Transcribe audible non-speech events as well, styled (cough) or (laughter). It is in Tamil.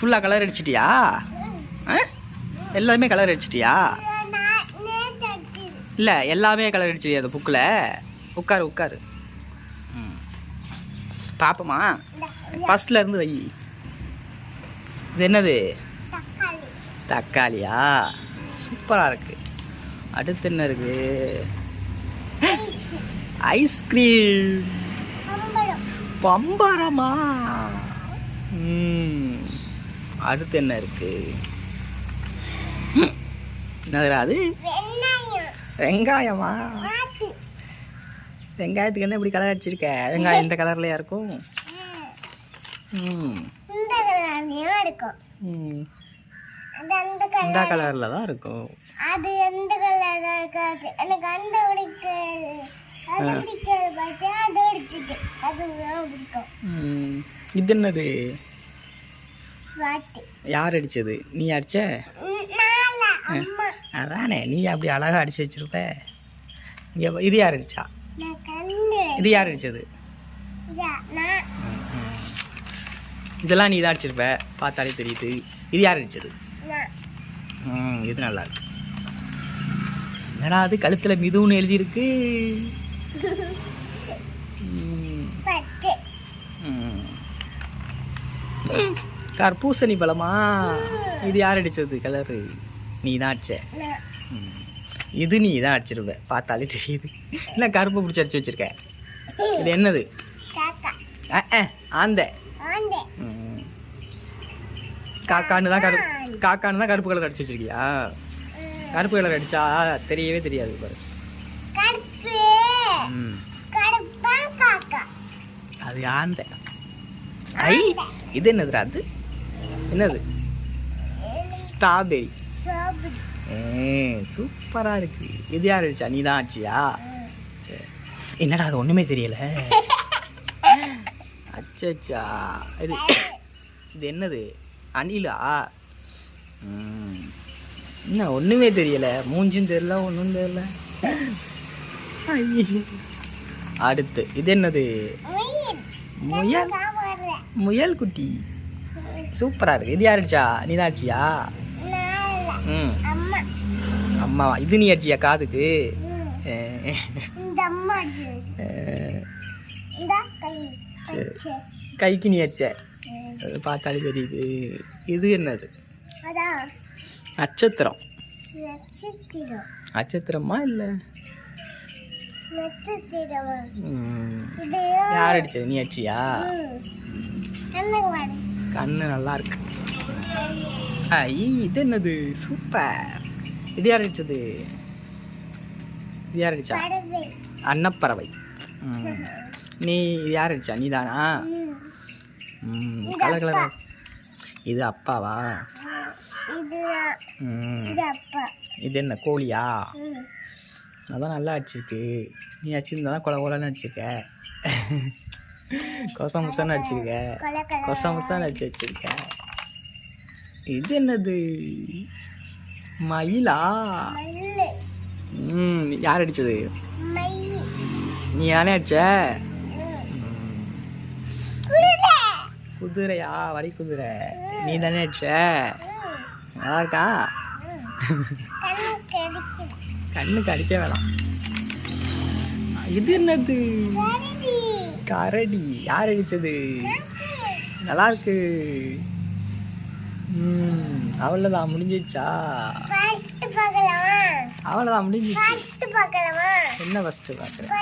ஃபுல்லாக கலர் அடிச்சிட்டியா? ஆ? எல்லாமே கலர் அடிச்சிட்டியா? இல்லை எல்லாமே கலர் அடிச்சிட்டியா அந்த புக்கில் உட்காரு உட்காரு. ம். பாப்போமா? ஃபஸ்ட்டில் இருந்து வை. இது என்னது? தக்காளியா? சூப்பராக இருக்குது அடுத்து என்ன இருக்குது ஐஸ்கிரீம் பம்பரமா? ம். அடுத்து என்ன இருக்கு? ம், என்னதுடா அது? வெங்காயமா? வெங்காயத்துக்கு என்ன இப்படி கலர் அடிச்சிருக்க? வெங்காயம் இந்த கலர்லையா இருக்கும்? ம். இந்த கலரில் தான் இருக்கும். அது எந்த கலர் இருக்காது. எனக்கு அந்த பிடிக்காது. அது பிடிக்காது பார்த்து அது பிடிச்சிட்டு அது பிடிக்கும். ம், இது என்னது? யார் அடிச்சது? நீ அடிச்ச? அதானே நீ அப்படி அழகாக அடிச்சு வச்சிருப்ப. இங்க இது யார் அடிச்சா? இது யார் அடிச்சது? இதெல்லாம் நீ தான் அடிச்சிருப்ப. பார்த்தாலே தெரியுது. இது யார் அடிச்சது? ம் இது நல்லா இருக்கு. என்னடா அது? கழுத்தில் மிதுன்னு எழுதியிருக்கு. ம், கற்பூசணி பழமா? இது யார் அடிச்சது கலரு நீ தான் அடிச்ச. இது நீ தான் அடிச்சிருப்ப. பார்த்தாலே தெரியுது. என்ன கருப்பு பிடிச்சி அடிச்சு வச்சிருக்க? இது என்னது? ஆந்த. காக்கான்னு தான் கருப்பு காக்கான்னு தான் கருப்பு கலர் அடிச்சு வச்சிருக்கியா? கருப்பு கலர் அடிச்சா தெரியவே தெரியாது பாரு. அது ஆந்த. ஐ இது என்னதுடா அது? என்னது? ஸ்ட்ராபெரி சூப்பராக இருக்கு. இது யார் அடிச்சா? நீ தான் அடிச்சியா? சரி என்னடா அது ஒன்றுமே தெரியல. (laughs) அச்சச்சா. இது இது என்னது? அணிலா. என்ன ஒன்றுமே தெரியல. மூஞ்சும் தெரியல ஒன்றும் தெரியல. அடுத்து இது என்னது? முயல். முயல் குட்டி. சூப்பராக இருக்கு. இது யார் அடிச்சா நீ தான் அடிச்சியா. ம். அம்மா. அம்மாவா? இது நீ அடிச்சியா காதுக்கு. கைக்கு நீ அடிச்ச? பார்த்தாலே தெரியுது. இது என்னது? நட்சத்திரம். நட்சத்திரம். இல்லை? யார் அடிச்சது? நீ அடிச்சியா. கண்ணு நல்லா இருக்கு இது என்னது? சூப்பர். இது யார் அடிச்சது? இது யார் அடிச்சா? பறவை. அன்னப்பறவை. நீ இது யார் அடிச்சா? நீ தானா. கலர் கலரா இது அப்பாவா? இது என்ன கோழியா. அதான் நல்லா அடிச்சிருக்கு. நீ அடிச்சிருந்தா தான் கொல கொலன்னு அடிச்சிருக்க. கொச முசன்னு அடிச்சிருக்க. கொலை கொலை. கொச முசான்னு அடிச்சு வச்சிருக்க. இது என்னது? மயிலா. ம் யார் அடிச்சது. நீ யானே அடிச்ச. குதிரையா? வரி குதிரை. நீ தானே அடிச்ச. நல்லா இருக்கா. கண்ணுக்கு அடிக்க வேணாம். இது என்னது? கரடி. யார் அடிச்சது நல்லா இருக்கு அவ்வளோதான் முடிஞ்சிச்சா? அவ்வளோதான் முடிஞ்சிச்சு? என்ன ஃபஸ்ட்டு பார்க்குறேன்.